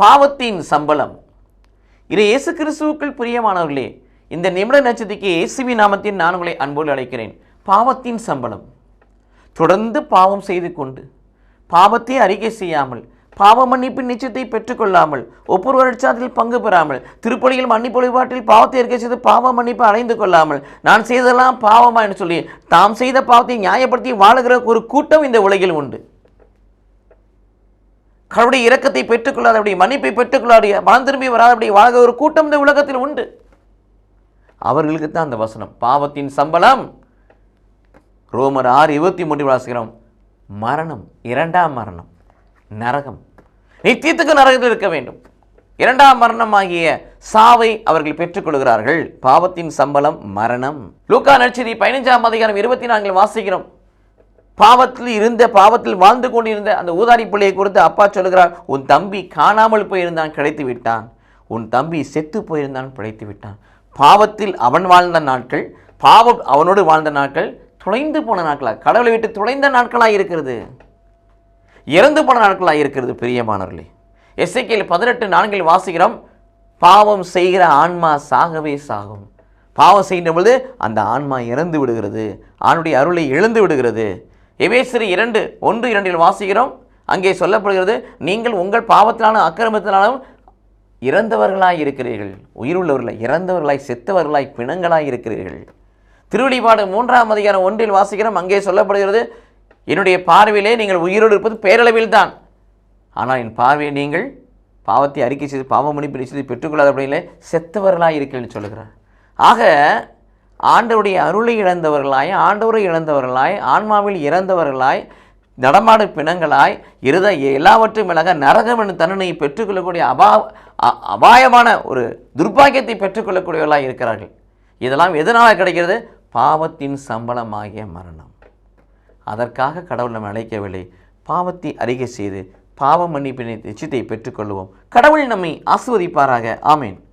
பாவத்தின் சம்பளம். இது இயேசு கிறிஸ்துவுக்குள் பிரியமானவர்களே இந்த நிமிட நட்சத்திற்கு இயேசுவி நாமத்தின் நான் உங்களை அன்போடு அழைக்கிறேன். பாவத்தின் சம்பளம். தொடர்ந்து பாவம் செய்து கொண்டு பாவத்தை அறிக்கை செய்யாமல் பாவ மன்னிப்பின் நிச்சயத்தை பெற்றுக்கொள்ளாமல் ஒப்புரு வருஷத்தில் பங்கு பெறாமல் திருப்பலியில் மன்னிப்பு வழிபாட்டில் பாவத்தை அறிக்கை செய்து பாவ மன்னிப்பு அடைந்து கொள்ளாமல் நான் செய்ததெல்லாம் பாவமா என்று சொல்லி தாம் செய்த பாவத்தை நியாயப்படுத்தி வாழுகிற ஒரு கூட்டம் இந்த உலகில் உண்டு. கடவுடைய இரக்கத்தை அப்படி மன்னிப்பை பெற்றுக்கொள்ளாத மனம் திரும்பி வராதபடியே வாழ்க ஒரு கூட்டம் இந்த உலகத்தில் உண்டு. அவர்களுக்கு தான் அந்த வசனம். பாவத்தின் சம்பளம். ரோமர் ஆறு இருபத்தி மூன்று வாசிக்கிறோம். மரணம் இரண்டாம் மரணம் நரகம். நித்தியத்துக்கு நரகத்தில் இருக்க வேண்டும். இரண்டாம் மரணம் ஆகிய சாவை அவர்கள் பெற்றுக்கொள்கிறார்கள். பாவத்தின் சம்பளம் மரணம். லூக்கா நட்சதி பதினைஞ்சாம் அதிகாரம் இருபத்தி நான்கில் வாசிக்கிறோம். பாவத்தில் இருந்த பாவத்தில் வாழ்ந்து கொண்டிருந்த அந்த ஊதாரி பிள்ளையை குறித்து அப்பா சொல்கிறார் உன் தம்பி காணாமல் போயிருந்தான் கிடைத்து விட்டான். உன் தம்பி செத்து போயிருந்தான் பிழைத்து விட்டான். பாவத்தில் அவன் வாழ்ந்த நாட்கள் பாவம் அவனோடு வாழ்ந்த நாட்கள் துளைந்து போன நாட்களாக கடவுளை விட்டு துளைந்த நாட்களாக இருக்கிறது. இறந்து போன நாட்களாக இருக்கிறது பிரியமானவர்களே. எஸ்ஐக்கியில் பதினெட்டு நான்கில் வாசிக்கிறோம் பாவம் செய்கிற ஆன்மா சாகவே சாகும். பாவம் செய்கின்ற பொழுது அந்த ஆன்மா இறந்து விடுகிறது. ஆணுடைய அருளை இழந்து விடுகிறது. எபேசிரி இரண்டு ஒன்று இரண்டில் வாசிக்கிறோம். அங்கே சொல்லப்படுகிறது நீங்கள் உங்கள் பாவத்தினாலும் அக்கிரமத்தினாலும் இறந்தவர்களாய் இருக்கிறீர்கள். உயிருள்ளவர்களாய் இறந்தவர்களாய் செத்தவர்களாய் பிணங்களாய் இருக்கிறீர்கள். திருவெளிப்பாடு மூன்றாம் அதிகாரம் ஒன்றில் வாசிக்கிறோம். அங்கே சொல்லப்படுகிறது என்னுடைய பார்வையிலே நீங்கள் உயிரோடு இருப்பது பேரளவில் தான் ஆனால் என் பார்வையை நீங்கள் பாவத்தை அறிக்கை செய்து பாவ மன்னிப்பு நிச்சயத்தை பெற்றுக்கொள்ளாத அப்படிங்களே செத்தவர்களாக இருக்கிறேன்னு சொல்லுகிறார். ஆக ஆண்டவருடைய அருளை இழந்தவர்களாய் ஆண்டவரை இழந்தவர்களாய் ஆன்மாவில் இறந்தவர்களாய் நடமாடு பிணங்களாய் இருத எல்லாவற்றையும் விலக நரகம் எனும் தண்டனையை பெற்றுக்கொள்ளக்கூடிய அபா அ- அபாயமான ஒரு துர்பாகியத்தை பெற்றுக்கொள்ளக்கூடியவர்களாக இருக்கிறார்கள். இதெல்லாம் எதனால் கிடைக்கிறது? பாவத்தின் சம்பளமாகிய மரணம். அதற்காக கடவுள் நம்ம அழைக்கவில்லை. பாவத்தை அறிக்கை செய்து பாவ மன்னிப்பினை நிச்சயத்தை பெற்றுக்கொள்வோம் கடவுள் நம்மை ஆசிர்வதிப்பாராக. ஆமேன்.